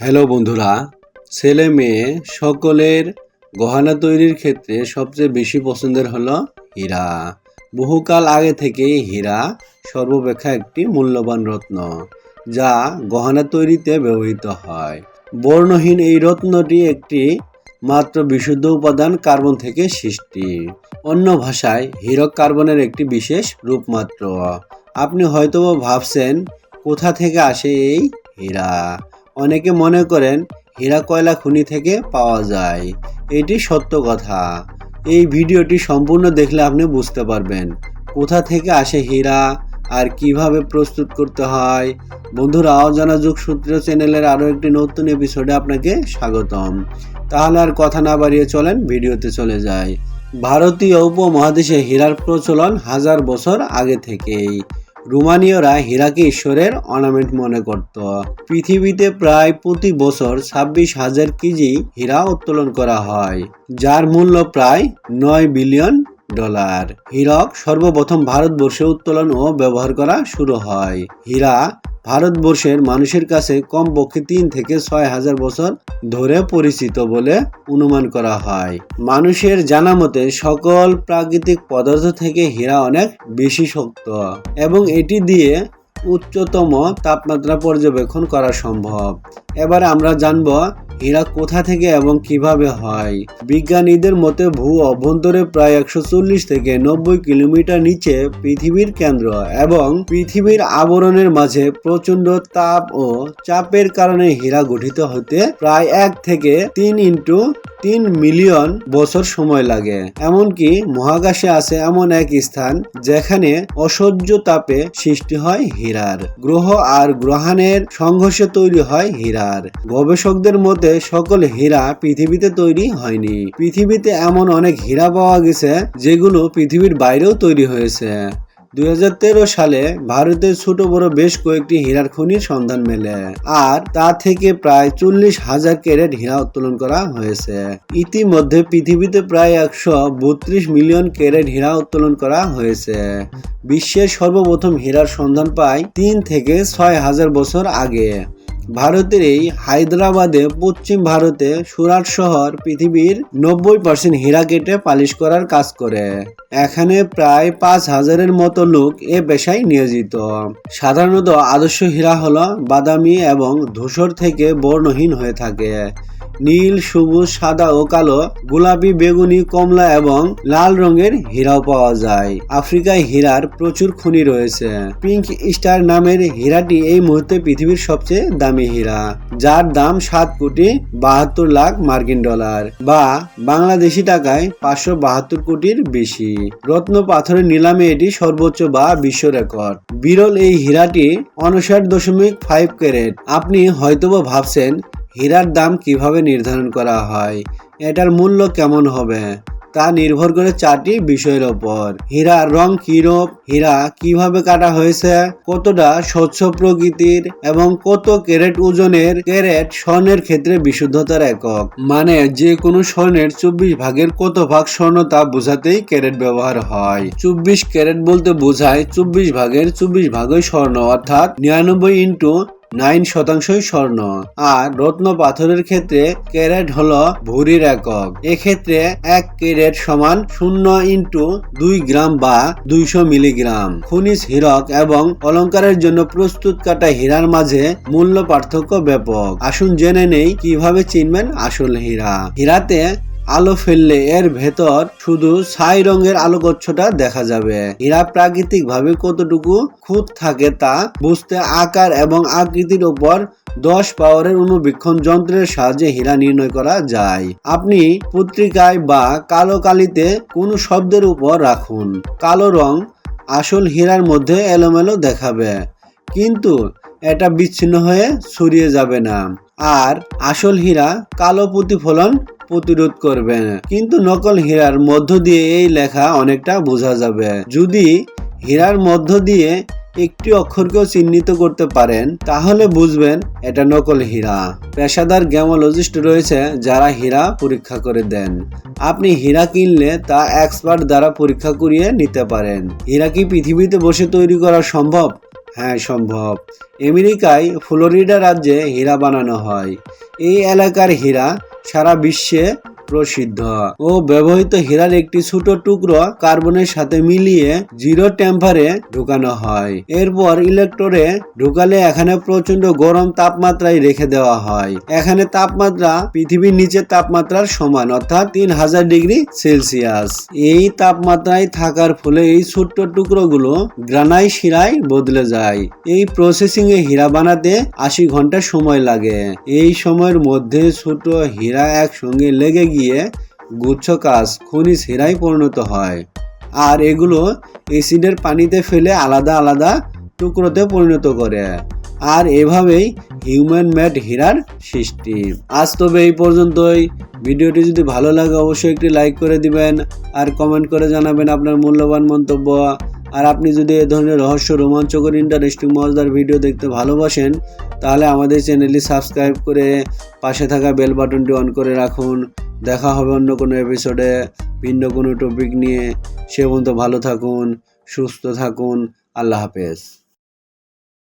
Hello বন্ধুরা, ছেলে মেয়ে সকলের গহনা তৈরির ক্ষেত্রে সবচেয়ে বেশি পছন্দের হলো হীরা। বহুকাল আগে থেকেই হীরা সর্বাপেক্ষা একটি মূল্যবান রত্ন, যা গহনা তৈরিতে ব্যবহৃত হয়। বর্ণহীন এই রত্নটি একটি মাত্র বিশুদ্ধ উপাদান কার্বন থেকে সৃষ্টি। অন্য ভাষায়, হীরক কার্বনের একটি বিশেষ রূপ মাত্র। আপনি হয়তো ভাবছেন, কোথা থেকে আসে এই হীরা? অনেকে মনে করেন হীরা কয়লা খনি থেকে পাওয়া যায়। এটি সত্য কথা। এই ভিডিওটি সম্পূর্ণ দেখলে আপনি বুঝতে পারবেন কোথা থেকে আসে হীরা আর কীভাবে প্রস্তুত করতে হয়। বন্ধুরা অজানা যুগ সূত্র চ্যানেলের আরও একটি নতুন এপিসোডে আপনাকে স্বাগতম। তাহলে আর কথা না বাড়িয়ে চলেন, ভিডিওতে চলে যায় ভারতীয় উপমহাদেশে হীরার প্রচলন হাজার বছর আগে থেকেই। রোমানীয়রা হীরাকে ঈশ্বরের অর্নামেন্ট মনে করত। পৃথিবীতে প্রায় প্রতি বছর ছাব্বিশ হাজার কেজি হীরা উত্তোলন করা হয়, যার মূল্য প্রায় নয় বিলিয়ন ডলার। হীরক সর্বপ্রথম ভারতবর্ষে উত্তোলন ও ব্যবহার করা শুরু হয়। হীরা ভারতবর্ষের মানুষের কাছে কমপক্ষে তিন থেকে ছয় হাজার বছর ধরে পরিচিত বলে অনুমান করা হয়। মানুষের জানা মতে সকল প্রাকৃতিক পদার্থ থেকে হীরা অনেক বেশি শক্ত এবং এটি দিয়ে উচ্চতম তাপমাত্রা পর্যবেক্ষণ করা সম্ভব। এবার আমরা জানব হীরা কোথা থেকে এবং কীভাবে হয়? বিজ্ঞানীদের মতে ভূ অভ্যন্তরে প্রায় একশো চল্লিশ থেকে নব্বই কিলোমিটার নিচে পৃথিবীর কেন্দ্র এবং পৃথিবীর আবরণের মাঝে প্রচণ্ড তাপ ও চাপের কারণে হীরা গঠিত হতে প্রায় এক থেকে তিন ইন্টু তিন মিলিয়ন বছর সময় লাগে। এমনকি মহাকাশে আছে এমন এক স্থান যেখানে অসহ্য তাপে সৃষ্টি হয় হীরার। গ্রহ আর গ্রহাণের সংঘর্ষে তৈরি হয় হীরার। গবেষকদের মতে সকল হীরা পৃথিবীতে তৈরি হয়নি। পৃথিবীতে এমন অনেক হীরা পাওয়া গেছে যেগুলো পৃথিবীর বাইরেও তৈরি হয়েছে। দুই হাজার তেরো সালে ভারতের ছোট বড় বেশ কয়েকটি হীরার খনির সন্ধান মেলে, আর তা থেকে প্রায় চল্লিশ হাজার ক্যারেট হীরা উত্তোলন করা হয়েছে। ইতিমধ্যে পৃথিবীতে প্রায় একশো বত্রিশ মিলিয়ন ক্যারেট হীরা উত্তোলন করা হয়েছে। বিশ্বের সর্বপ্রথম হীরার সন্ধান পায় তিন থেকে ছয় হাজার বছর আগে। ভারতের এই হায়দ্রাবাদে পশ্চিম ভারতে সুরাট শহর পৃথিবীর নব্বই পার্সেন্ট হীরা কেটে পালিশ করার কাজ করে। এখানে প্রায় পাঁচ হাজারের মতো লোক এ পেশায় নিয়োজিত। সাধারণত আদর্শ হীরা হলো বাদামি এবং ধূসর থেকে বর্ণহীন হয়ে থাকে। নীল, সবুজ, সাদা ও কালো, গোলাপি, বেগুনি, কমলা এবং লাল রঙের হীরাও পাওয়া যায়। আফ্রিকায় হীরার প্রচুর খনি রয়েছে। পিঙ্ক স্টার নামের হীরাটি এই মুহূর্তে পৃথিবীর সবচেয়ে দামি হীরা, যার দাম সাত কোটি বাহাত্তর লাখ মার্কিন ডলার বা বাংলাদেশি টাকায় পাঁচশো বাহাত্তর কোটির বেশি। রত্ন পাথরের নিলামে এটি সর্বোচ্চ বা বিশ্ব রেকর্ড। বিরল এই হীরাটি উনষাট দশমিক ফাইভ ক্যারেট। আপনি হয়তোবা ভাবছেন হীরার দাম কীভাবে নির্ধারণ করা হয়, এটার মূল্য কেমন হবে, তা নির্ভর করে চারটি বিষয়ের ওপর। হীরার রং কিরূপ, হীরা কীভাবে কাটা হয়েছে, কতটা স্বচ্ছ প্রকৃতির এবং কত ক্যারেট ওজনের, ক্যারেট স্বর্ণের ক্ষেত্রে বিশুদ্ধতার একক। মানে যে কোনো স্বর্ণের চব্বিশ ভাগের কত ভাগ স্বর্ণ তা বোঝাতেই ক্যারেট ব্যবহার হয়। চব্বিশ ক্যারেট বলতে বোঝায় চব্বিশ ভাগের চব্বিশ ভাগই স্বর্ণ, অর্থাৎ নিরানব্বই ইন্টু নাইন শতাংশই স্বর্ণ। আর রত্ন পাথরের ক্ষেত্রে ক্যারেট হল ভরির একক। এক্ষেত্রে এক ক্যারেট সমান শূন্য ইন্টু দুই গ্রাম বা দুইশো মিলিগ্রাম। খনিজ হীরক এবং অলংকারের জন্য প্রস্তুত কাটা হীরার মাঝে মূল্য পার্থক্য ব্যাপক। আসুন জেনে নেই কীভাবে চিনবেন আসল হীরা। হীরাতে আলো ফেললে এর ভেতর শুধু ছাই রঙের আলোকচ্ছটা দেখা যাবে। হীরা প্রাকৃতিক ভাবে কতটুকু খুঁত থাকে তা বুঝতে আকার এবং আকৃতির উপর দশ পাওয়ারের অনুবীক্ষণ যন্ত্রের সাহায্যে হীরা নির্ণয় করা যায়। আপনি পত্রিকায় বা কালো কালিতে কোনো শব্দের উপর রাখুন। কালো রং আসল হীরার মধ্যে এলোমেলো দেখাবে, কিন্তু এটা বিচ্ছিন্ন হয়ে ছড়িয়ে যাবে না। আর আসল হীরা কালো প্রতিফলন প্রতিরোধ করবে। কিন্তু নকল হীরার মধ্য দিয়ে এই লেখা অনেকটা বোঝা যাবে। যদি হীরার মধ্য দিয়ে একটি অক্ষরকেও চিহ্নিত করতে পারেন, তাহলে বুঝবেন এটা নকল হীরা। পেশাদার গ্যামোলজিস্ট রয়েছে যারা হীরা পরীক্ষা করে দেন। আপনি হীরা কিনলে তা এক্সপার্ট দ্বারা পরীক্ষা করিয়ে নিতে পারেন। হীরা কি পৃথিবীতে বসে তৈরি করা সম্ভব? হ্যাঁ সম্ভব। আমেরিকায় ফ্লোরিডা রাজ্যে হীরা বানানো হয়। এই এলাকার হীরা সারা বিশ্বে প্রসিদ্ধ। ও ব্যবহৃত হীরার একটি ছোট টুকরো কার্বনের সাথে মিলিয়ে জিরো টেম্পারে ঢুকানো হয়। এরপর ইলেকট্রোরে ঢুকালে এখানে প্রচণ্ড গরম তাপমাত্রায় রেখে দেওয়া হয়। এখানে তাপমাত্রা পৃথিবীর নিচের তাপমাত্রার সমান, অর্থাৎ তিন হাজার ডিগ্রি সেলসিয়াস। এই তাপমাত্রায় থাকার ফলে এই ছোট্ট টুকরোগুলো গ্রানাই শিরায় বদলে যায়। এই প্রসেসিং এ হীরা বানাতে আশি ঘণ্টা সময় লাগে। এই সময়ের মধ্যে ছোট হীরা একসঙ্গে লেগে গিয়ে গুচ্ছ কাজ খনিজ হীরায় পরিণত হয়। আর এগুলো এসিডের পানিতে ফেলে আলাদা আলাদা টুকরোতে পরিণত করে। আর এভাবেই হিউম্যান মেড হীরার সৃষ্টি। আজ তবে এই পর্যন্তই। ভিডিওটি যদি ভালো লাগে, অবশ্যই একটি লাইক করে দিবেন আর কমেন্ট করে জানাবেন আপনার মূল্যবান মন্তব্য। আর আপনি যদি এ ধরনের রহস্য, রোমাঞ্চকর, ইন্টারেস্টিং, মজাদার ভিডিও দেখতে ভালোবাসেন, তাহলে আমাদের চ্যানেলটি সাবস্ক্রাইব করে পাশে থাকা বেল বাটনটি অন করে রাখুন। দেখা হবে অন্য কোনো এপিসোডে ভিন্ন কোনো টপিক নিয়ে। সে পর্যন্ত ভালো থাকুন, সুস্থ থাকুন। আল্লাহ হাফেজ।